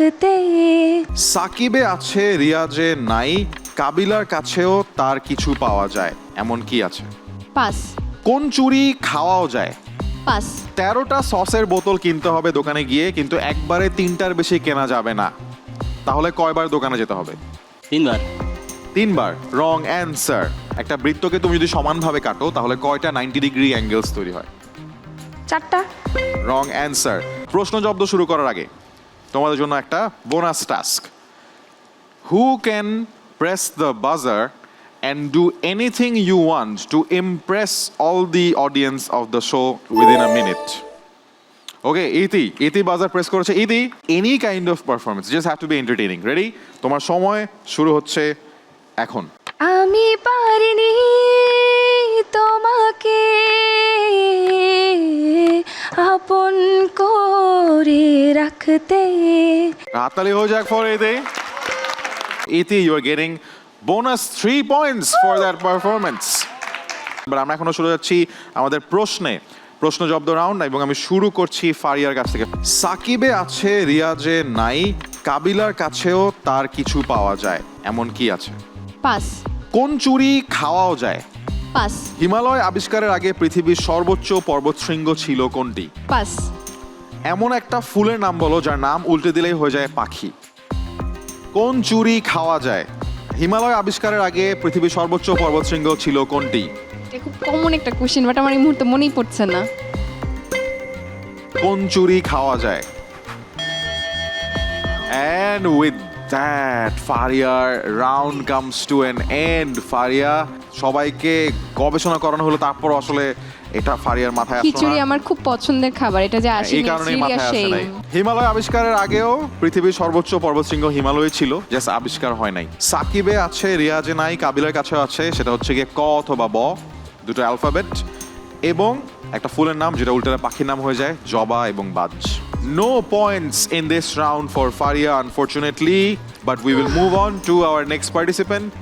রাখতে। সাকিবে আছে রিয়াজে নাই কাবিলার কাছেও তার কিছু পাওয়া যায় এমন কি আছে? পাস। কোন চুরি খাওয়াও যায়? পাস। তেরোটা সসের বোতল কিনতে হবে দোকানে গিয়ে কিন্তু একবারে তিনটার বেশি কেনা যাবে না। তাহলে কয়বার দোকানে যেতে হবে? তিনবার। তিনবার? Wrong answer. একটা বৃত্তকে তুমি যদি সমানভাবে কাটো তাহলে কয়টা নাইনটি ডিগ্রি অ্যাঙ্গেলস তৈরি হয়? চারটা। Wrong answer. প্রশ্ন জব্দ শুরু করার আগে। তোমাদের জন্য একটা bonus task who can press the buzzer and do anything you want to impress all the audience of the show within a minute okay Iti Iti buzzer press করেছে। Iti any kind of performance just have to be entertaining ready তোমার সময় শুরু হচ্ছে এখন। আমি পারিনি। রাখতে হাততালি হয়ে যাক ফর এতে Iti you are getting bonus three points for that performance এবার আমরা এখনও শুরু যাচ্ছি আমাদের প্রশ্নে। প্রশ্ন জব্দ রাউন্ড এবং আমি শুরু করছি ফারিয়ার কাছ থেকে। সাকিবে আছে রিয়াজে নাই কাবিলার কাছেও তার কিছু পাওয়া যায়। এমন কি আছে? পাস। কোন চুরি খাওয়াও যায়? পাস। হিমালয় আবিষ্কারের আগে পৃথিবীর সর্বোচ্চ পর্বতশৃঙ্গ ছিল কোনটি? পাস। এমন একটা ফুলের নাম বলো যার নাম উল্টে দিলেই হয়ে যায় পাখি। কোন চুরি খাওয়া যায়? হিমালয় আবিষ্কারের আগে পৃথিবীর সর্বোচ্চ পর্বতশৃঙ্গ ছিল কোনটি? এটা খুব কমন একটা কোশ্চেন বাট আমার এই মুহূর্তে মনেই পড়ছে না। কোন চুরি খাওয়া যায়? অ্যান্ড with that, ফারিয়ার round comes to an end. Faria সবাইকে গবেষণা করানো হলো তারপর আসলে এটা ফারিয়ার মাথায় আসলো খিচুড়ি। আমার খুব পছন্দের খাবার এটা যে আসে এই কারণেই মাথায় আসে নাই হিমালয় আবিষ্কারের আগেও পৃথিবীর সর্বোচ্চ পর্বতশৃঙ্গ হিমালয় ছিল জাস্ট আবিষ্কার হয় নাই সাকিবে আছে রিয়াজে নাই কাবিলার কাছেও আছে সেটা হচ্ছে গিয়ে ক অথবা ব দুটো অ্যালফাবেট এবং একটা ফুলের নাম যেটা উল্টালে পাখির নাম হয়ে যায় জবা এবং বাজ no points in this round for Faria unfortunately but we will move on to our next participant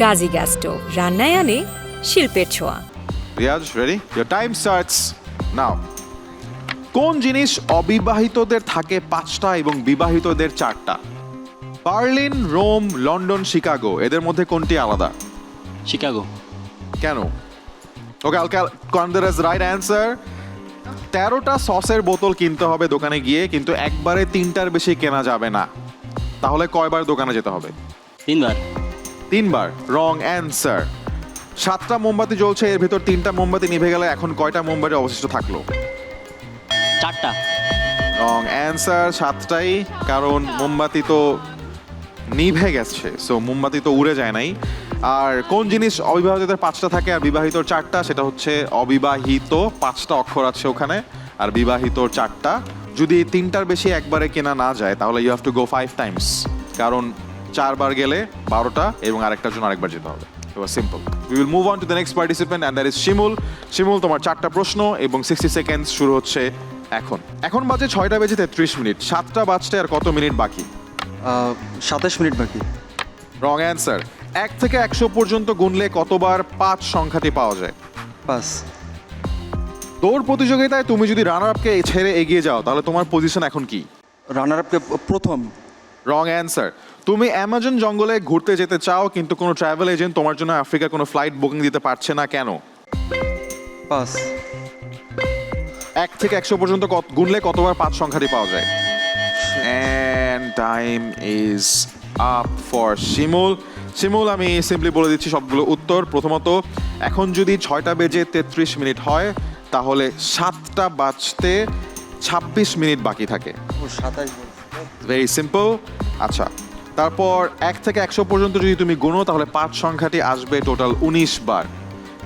Gazi gas stove রান্নায় আনে শিল্পের ছোঁয়া Riaz ready your time starts now কোন জিনিস অবিবাহিতদের থাকে পাঁচটা এবং বিবাহিতদের চারটা? বার্লিন রোম লন্ডন শিকাগো এদের মধ্যে কোনটি আলাদা? শিকাগো। কেন? ওকে আল কনদের রাইট অ্যান্সার তেরোটা সসের বোতল কিনতে হবে দোকানে গিয়ে কিন্তু একবারে তিনটার বেশি কেনা যাবে না। তাহলে কয়বার দোকানে যেতে হবে? তিনবার। তিনবার। রং অ্যান্সার সাতটা মোমবাতি জ্বলছে এর ভিতর তিনটা মোমবাতি নিভে গেলে এখন কয়টা মোমবাতি অবশিষ্ট থাকল? চারটা। রং অ্যান্সার সাতটাই কারণ মোমবাতি তো নিভে গেছে সো মোমবাতি তো উড়ে যায় নাই। আর কোন জিনিস অবিবাহিতদের পাঁচটা থাকে আর বিবাহিতর চারটা সেটা হচ্ছে অবিবাহিত পাঁচটা অক্ষর আছে ওখানে আর বিবাহিতর চারটা। যদি তিনটার বেশি একবারে কেনা না যায় তাহলে you have to go five times কারণ চারবার গেলে বারোটা এবং আরেকটার জন্য আরেকবার যেতে হবে। Simple we will move on to the next participant and that is Shimul. Shimul তোমার চারটা প্রশ্ন এবং সিক্সটি সেকেন্ডস শুরু হচ্ছে এখন। এখন বাজে ছয়টা বেজে তেত্রিশ মিনিট। সাতটা বাজতে আর কত মিনিট বাকি? সাতাশ মিনিট বাকি। রং অ্যান্সার এক থেকে একশো পর্যন্ত গুনলে কতবার পাঁচ সংখ্যাটি পাওয়া যায়? পাস দৌড় প্রতিযোগিতায় তুমি যদি রানার আপকে ছেড়ে এগিয়ে যাও তাহলে তোমার পজিশন এখন কি? রানার আপকে প্রথম। রং অ্যান্সার তুমি অ্যামাজন জঙ্গলে ঘুরতে যেতে চাও কিন্তু কোনো ট্রাভেল এজেন্ট তোমার জন্য আফ্রিকার কোনো ফ্লাইট বুকিং দিতে পারছে না কেন? পাস এক থেকে একশো পর্যন্ত কত- গুনলে কতবার পাঁচ সংখ্যাটি পাওয়া যায়? And time is up for Shimul Shimul আমি সিম্পলি বলে দিচ্ছি সবগুলো উত্তর। প্রথমত এখন যদি ছয়টা বেজে তেত্রিশ মিনিট হয় তাহলে সাতটা বাজতে ছাব্বিশ মিনিট বাকি থাকে। ভেরি সিম্পল আচ্ছা তারপর এক থেকে একশো পর্যন্ত যদি তুমি গুনো তাহলে পাঁচ সংখ্যাটি আসবে টোটাল উনিশ বার।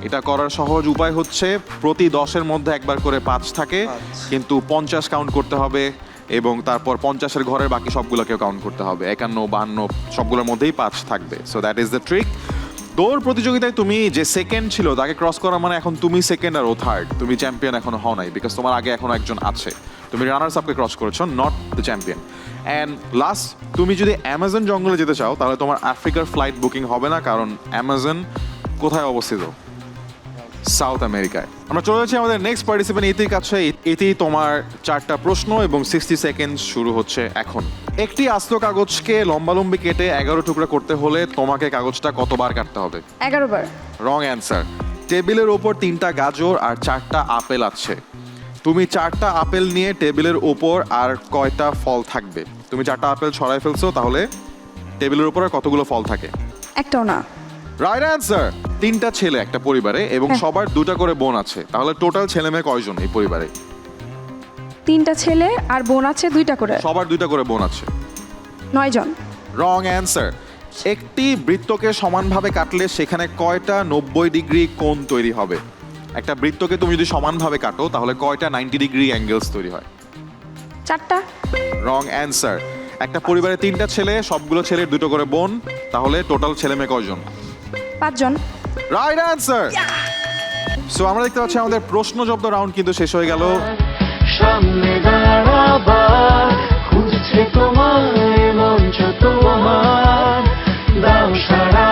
এটা করার সহজ উপায় হচ্ছে প্রতি দশের মধ্যে একবার করে পাঁচ থাকে কিন্তু পঞ্চাশ কাউন্ট করতে হবে। এবং তারপর পঞ্চাশের ঘরের বাকি সবগুলোকেও কাউন্ট করতে হবে। একান্ন, বাহান্ন, সবগুলোর মধ্যেই পাঁচ থাকবে। So that is the trick দৌড় প্রতিযোগিতায় তুমি যে সেকেন্ড ছিল, তাকে ক্রস করা মানে এখন তুমি সেকেন্ড আর ও থার্ড তুমি চ্যাম্পিয়ন এখনও হও নাই বিকজ তোমার আগে এখনও একজন আছে। তুমি রানার্স আপকে ক্রস করেছ not the champion and last তুমি যদি অ্যামাজন জঙ্গলে যেতে চাও, তাহলে তোমার আফ্রিকার ফ্লাইট বুকিং হবে না, কারণ অ্যামাজন কোথায় অবস্থিত? সাউথ আমেরিকায়। আমরা চলে যাচ্ছি আমাদের নেক্সট পার্টিসিপেন্ট ইতির কাছে। ইতি তোমার চারটা প্রশ্ন এবং সিক্সটি সেকেন্ড শুরু হচ্ছে এখন। একটি আস্ত কাগজকে লম্বালম্বি কেটে এগারো টুকরা করতে হলে তোমাকে কাগজটা কতবার কাটতে হবে? এগারো বার। রং অ্যান্সার টেবিলের ওপর তিনটা গাজর আর চারটা আপেল আছে। তুমি চারটা আপেল নিয়ে টেবিলের ওপর আর কয়টা ফল থাকবে? তুমি চারটা আপেল ছড়াই ফেলছো তাহলে টেবিলের উপর আর কতগুলো ফল থাকে? একটাও না। রাইট অ্যান্সার তিনটা ছেলে একটা পরিবারে এবং সবার দুটা করে বোন আছে। তাহলে টোটাল ছেলে মেয়ে কয়জন এই পরিবারে? তিনটা ছেলে আর বোন আছে দুইটা করে। সবার দুইটা করে বোন আছে। নয় জন রং অ্যান্সার একটি বৃত্তকে সমানভাবে কাটলে সেখানে কয়টা নব্বই ডিগ্রি কোণ তৈরি হবে? একটা বৃত্তকে তুমি যদি সমানভাবে কাটো তাহলে কয়টা নাইনটি ডিগ্রি অ্যাঙ্গেলস তৈরি হয়? চারটা। রং অ্যান্সার একটা পরিবারে তিনটা ছেলে সবগুলো ছেলের দুটো করে বোন তাহলে টোটাল ছেলে মেয়ে কয়জন? পাঁচজন। রাইট অ্যান্সার সো আমরা দেখতে পাচ্ছি আমাদের প্রশ্ন জব্দ রাউন্ড কিন্তু শেষ হয়ে গেল। সামনে দাঁড়াবার খুঁজছে তোমায় মঞ্চ তোমার। দাও সারা